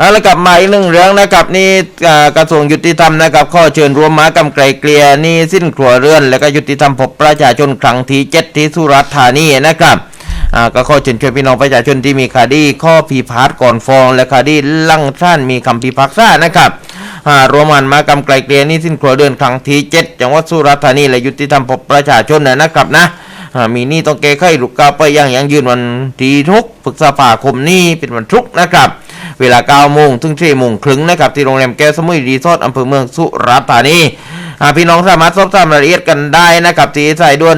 เอาละกลับมาอีกหนึ่งเรื่องนะครับนี่กระทรวงยุติธรรมนะครับข้อเชิญรวมมากำไกลเกลียนี่สิ้นครัวเรือน และก็ยุติธรรมพบประชาชนครั้งที่เจ็ดที่สุราษฎร์ธานีนะครับก็ข้อเชิญชวนพี่น้องประชาชนที่มีคดีข้อพิพาทก่อนฟ้อง และคดีลังท่านมีคำพิพากษานะครับรวมมันมากำไกลเกลียนี่สิ้นครัวเรือนครั้งที่เจ็ดจังหวัดสุราษฎร์ธานีและยุติธรรมพบประชาชนนะครับนะมีนี่ต้องแก้ไขลูกกาไปยังยังยืนวันที่ทุกพฤษภาคมนี้เป็นวันทุกนะครับ เวลา9โมงถึง4โมงครึ่งนะครับที่โรงแรมแก้วสมุยรีสอร์ทอำเภอเมืองสุราษฎร์ธานีอ่าพี่น้องสามารถสอบถามรายละเอียดกันได้นะครับที่สายด่วน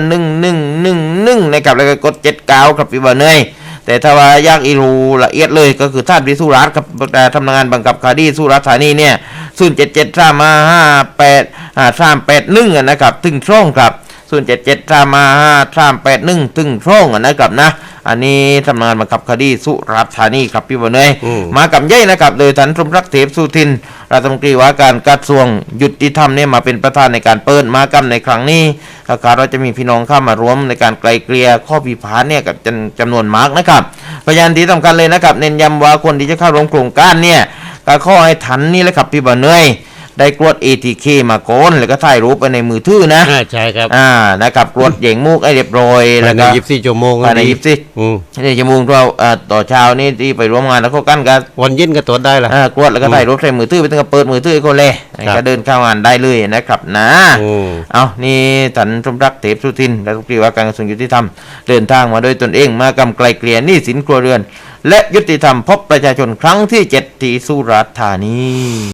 1111นะครับแล้วก็กด79ครับพี่บ่าวเนยแต่ถ้าว่าอยากอีรูละเอียดเลยก็คือท่านพิสุรัตน์ครับแต่ทำงานบังคับคดีสุราษฎร์ธานีเนี่ย077 3 5 8 3 8 1นะครับ ถึงช่องครับศูนย์เจ็ดเจ็ดสามห้าสามแปดหนึ่งตึงช่องนะครับนะ อันนี้ทำงานบังคับคดีสุราษฎร์ธานีครับพี่บนเนยอืมมากับเย่นะครับ โดยท่านสมรักเทพสุทินรัฐมนตรีว่าการกระทรวงยุติธรรมเนี่ยมาเป็นประธานในการเปิดมากรรมในครั้งนี้อาคาดว่าจะมีพี่น้องเข้ามารวมในการไกลเกลี่ยข้อพิพาทเนี่ยกับจำจำนวนมากนะครับพยานที่สำคัญเลยนะครับ เน้นย้ำว่าคนที่จะเข้าร่วมโครงการเนี่ยก็ข้อให้ทันนี่แหละครับพี่บนเนย ได้กรวด ATK มาก่อนแล้วก็ถ่ายรูปไปในมือถือนะอ่าใช่ครับอ่านะครับกรวดเหย่งมูกให้เรียบร้อยภาแล้ยวในก็ยี่สิบสี่ชั่วโมงภายในดียิบสิอืมนี่จมูกเราอ่าต่อเช้านี่ที่ไปร่วมงานแล้วก็กันกันวันเย็นก็ตรวจได้ละอ่ากรวดแล้วก็ถ่ายรูปใส่มือถือไปตั้งแต่เปิดมือถือให้คนเลยครับก็เดินเข้างานได้เลยนะครับนะอืมเอานี่ท่านสมรักเทพสุทินรัฐมนตรีว่าการกระทรวงยุติธรรมเดินทางมาด้วยตนเองมากำไกลเกลี่ยหนี้สินครัวเรือน และยุติธรรมพบประชาชนครั้งที่เจ็ดที่สุราษฎร์ธานี